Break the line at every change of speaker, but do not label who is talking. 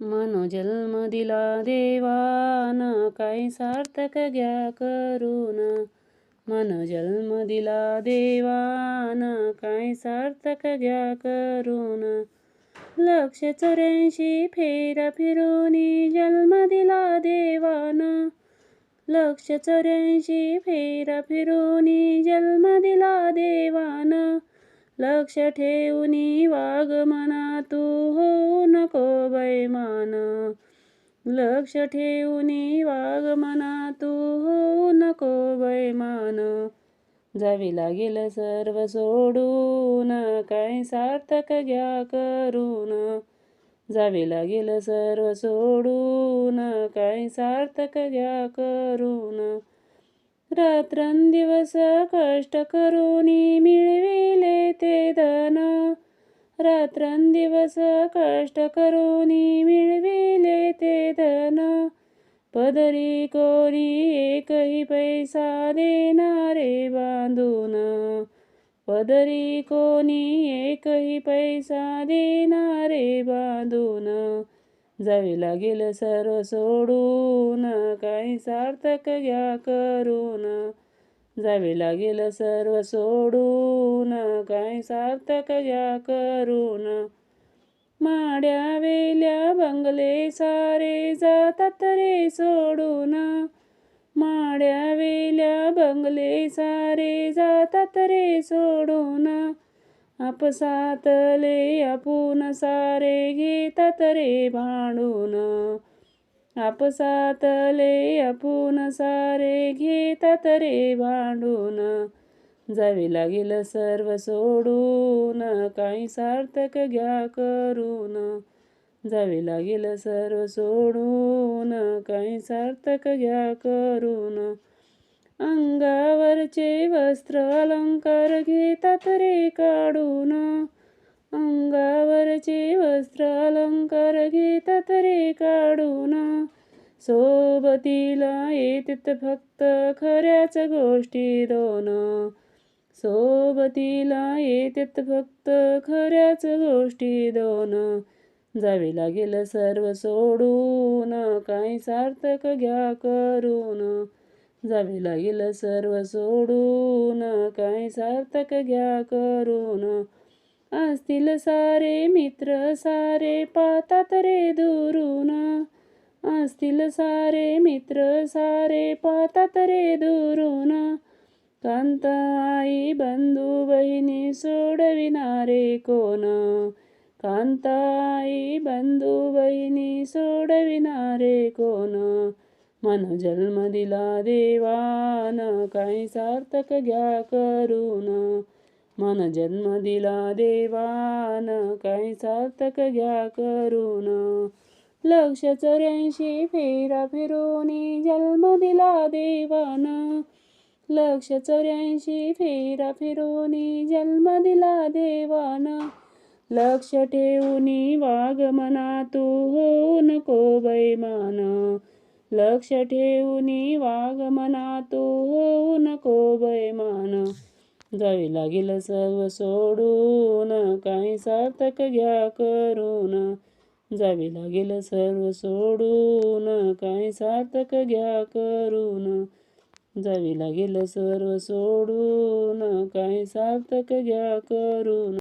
मन जन्म दिला देवान काही सार्थक घ्या करून मन जन्म दिला देवान काही सार्थक घ्या करून लक्ष चौऱ्याऐंशी फेरा फिरून जन्म दिला देवान लक्ष चौऱ्याऐंशी फेरा फिरून जन्म दिला देवान लक्ष ठेवून वाघ मना तू हो नको लक्ष ठेवून वाघ मना तू हो नको बैमान जावे लागेल सर्व सोडून काय सार्थक घ्या करून. जावे लागेल सर्व सोडून काय सार्थक घ्या करून. रात्रंदिवस कष्ट करून मिळविले ते धन. रात्रंदिवस कष्ट करून मिळविले ते धन. पदरी कोणी एकही पैसा देणारे बांधून. पदरी कोणी एकही पैसा देणारे बांधून. जावे लागेल सर्व सोडून काही सार्थक घ्या करून. जावे लागेल सर्व सोडून काय सार्थक या करून. माड्या वेल्या बंगले सारे जातात रे सोडून. माड्या वेल्या बंगले सारे जातात रे सोडून. आपसातले आपण सारे घेतात रे भांडून. आपसातले आपण सारे घेतात रे भांडून. जावे लागेल सर्व सोडून काही सार्थक घ्या करून. जावे लागेल सर्व सोडून काही सार्थक घ्या करून. अंगावरचे वस्त्र अलंकार घेतात रे काढून. अंगावरचे वस्त्र अलंकार घेतात रे काढून. सोबतीला येतात फक्त खऱ्याच गोष्टी दोन. सोबतीला येतात फक्त खऱ्याच गोष्टी दोन. जावे लागेल सर्व सोडून काही सार्थक घ्या करून. जावे लागेल सर्व सोडून काही सार्थक घ्या करून. असतील सारे मित्र सारे पातात रे दुरून. असतील सारे मित्र सारे पातात रे दुरून. कांत आई बंधू बहिणी सोडविणारे कोण? कांताई आई बंधू बहिणी सोडविणारे कोण? मन जन्म दिला देवान काही सार्थक घ्या करून. मन जन्म दिला देवान काही सार्थक घ्या करून. लक्ष चौऱ्याऐंशी फेरा फिरून जन्म दिला देवान. लक्ष चौऱ्याऐंशी फेरा फिरून जन्म दिला देवान. लक्ष ठेवून वाघ मना तू हो नको बैमान लक्ष ठेवून वाघ मना तू हो नको बैमान जावे लागेल सर्व सोडून काही सार्थक घ्या करून. जावे लागेल सर्व सोडून काही सार्थक घ्या करून. जावे लागेल सर्व सोडून काही सार्थक घ्या करून.